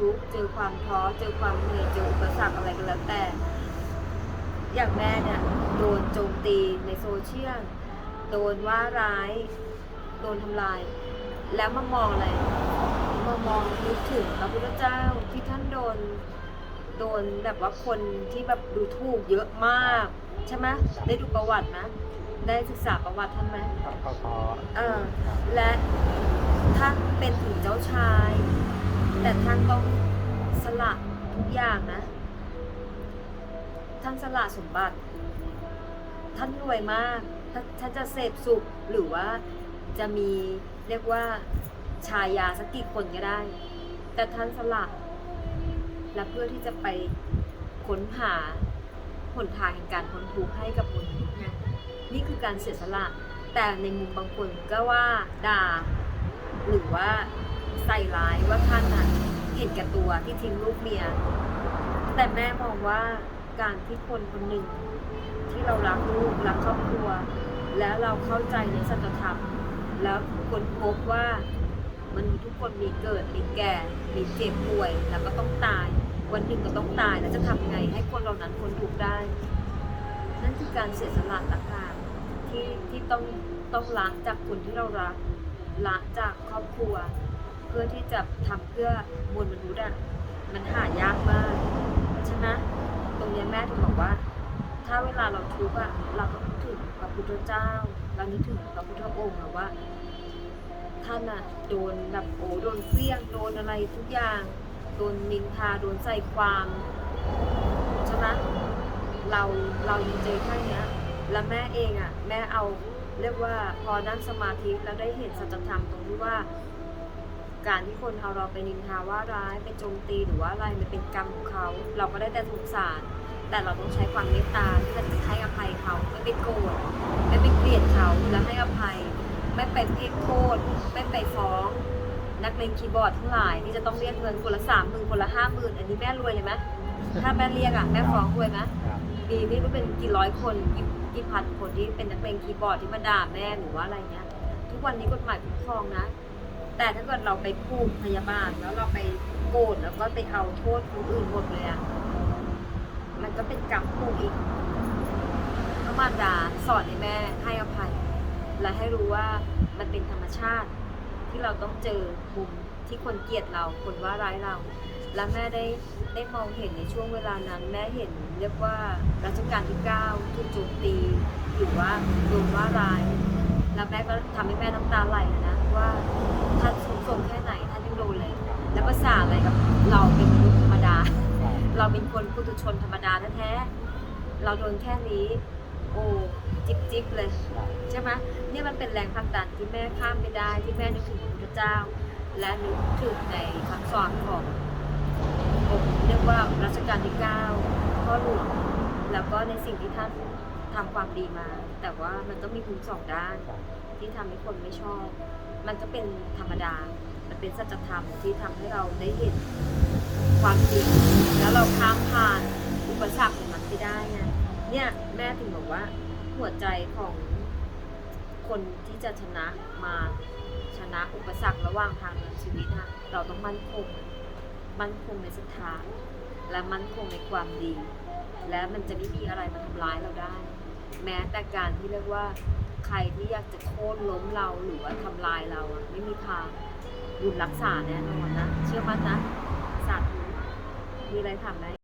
ทุกข์เจอความท้อเจอความเหนื่อยเจออุปสรรคอะไรก็แล้วแต่ อย่างแม่เนี่ยโดนโจมตีในโซเชียลโดนว่าร้าย โดนทำลาย แล้วมามองอะไรมามองนึกถึงพระพุทธเจ้าที่ท่านโดนโดนแบบว่าคนที่แบบดูถูกเยอะมาก ใช่ไหมได้ดูประวัตินะได้ศึกษาประวัติท่านไหมก็ก็พอเออและท่านเป็นถึงเจ้าชาย แต่ท่านต้องสละทุกอย่างนะ ท่านสละสมบัติ ท่านรวยมากท่านจะเสพสุขหรือว่าจะมีเรียกว่าชายาสักกี่คนก็ได้ แต่ท่านสละและเพื่อที่จะไปค้นหาหนทางแห่งการพ้นทุกข์ให้กับมนุษย์นี่คือการเสียสละ แต่ในมุมบางคนก็ว่าด่าหรือว่า ใส่ร้ายว่าท่านนะเห็นแก่ตัวที่ทิ้งลูกเมีย แต่แม่มองว่าการที่คนคนหนึ่ง ที่เรารักลูกรักครอบครัว แล้วเราเข้าใจในสัจธรรม แล้วคนพบว่ามันษย์ทุกคนมีเกิดมีแก่มีเจ็บป่วย แล้วก็ต้องตาย วันหนึ่งก็ต้องตายแล้วจะทำไงให้คนเหล่านั้นพ้นทุกได้ นั่นคือการเสียสละต่างหากที่ที่ต้องต้องละจากคนที่เรารักละจากครอบครัว เพื่อที่จะทำเพื่อมวลมนุษย์อะมันหายากมากใช่ไหมตรงนี้แม่ถึงบอกว่า ถ้าเวลาเราทุกข์อะเราก็นึกถึงพระพุทธเจ้าเรานึกถึงพระพุทธองค์อะว่า ท่านอะโดนแบบโอ้โดนเฟี้ยงโดนอะไรทุกอย่างโดนนินทาโดนใส่ความใช่ไหมเราเรายังเจอแค่เนี้ยแล้วแม่เองอะ แม่เอาเรียกว่าพอนั่งสมาธิแล้วได้เห็นสัจธรรมตรงที่ว่า การที่คนเอาเราไปนินทาว่าร้ายไปโจมตีหรือว่าอะไรมันเป็นกรรมของเขา เราก็ได้แต่สงสาร แต่เราต้องใช้ความเมตตาที่จะให้อภัยเขาไม่ไปโกรธไม่ไปเกลียดเขาแล้วให้อภัย ไม่ไปเพ่งโทษไม่ไปฟ้อง นักเลงคีย์บอร์ดทั้งหลายที่จะต้องเรียกเงินคนละสามหมื่นคนละห้าหมื่นอันนี้แม่รวยเลยไหมถ้าแม่เรียกอะแม่ฟ้องรวยไหมมีนี่ก็เป็นกี่ร้อยคนกี่พันคนที่เป็นนักเลงคีย์บอร์ดที่มาด่าแม่หรือว่าอะไรเงี้ยทุกวันนี้กฎหมายคุ้มครองนะ แต่ถ้าเกิดเราไปพูดพยาบาลแล้วเราไปโกรธแล้วก็ไปเอาโทษคนอื่นหมดเลยอะมันก็เป็นกรรมผูกอีกพระมารดาสอนให้แม่ให้อภัย และให้รู้ว่ามันเป็นธรรมชาติที่เราต้องเจอมุมที่คนเกลียดเราคนว่าร้ายเรา และแม่ได้ได้มองเห็นในช่วงเวลานั้น แม่เห็นเรียกว่ารัชกาลที่ 9 ถูกโจมตีหรือว่าโดนว่าร้าย แล้วแม่ก็ทำให้แม่น้ำตาไหลนะว่า ท่านสูงแค่ไหนท่านยังดนเลย แล้วภาษาอะไรกับเราเป็นมนุษย์ธรรมดา เราเป็นคนปุถุชนธรรมดาแท้ๆเราโดนแค่นี้ โอ้จิบจิบเลย ใช่ไหมเนี่ยมันเป็นแรงผลักดันที่แม่ข้ามไม่ได้ที่แม่นึกถึงพระพุทธเจ้า และนึกถึงในคำสอนขององค์เรียกว่ารัชกาลที่เก้าพ่อหลวงแล้วก็ในสิ่งที่ท่านทำความดีมา แต่ว่ามันก็มีมุมสองด้าน ที่ทำให้คนไม่ชอบ มันก็เป็นธรรมดา มันเป็นสัจธรรมที่ทำให้เราได้เห็นความจริง แล้วเราข้ามผ่านอุปสรรคของมันไปได้ไงเนี่ยแม่ถึงบอกว่าหัวใจของคนที่จะชนะมาชนะอุปสรรคระหว่างทางในชีวิตอะเราต้องมั่นคง มั่นคงในศรัทธาและมั่นคงในความดี และมันจะไม่มีอะไรมาทำร้ายเราได้ แม้แต่การที่เรียกว่า ใครที่อยากจะโค่นล้มเราหรือว่าทำลายเราอะไม่มีทางบุญรักษาแน่นอนนะ เชื่อมั่นนะสาธุมีอะไรถามไหม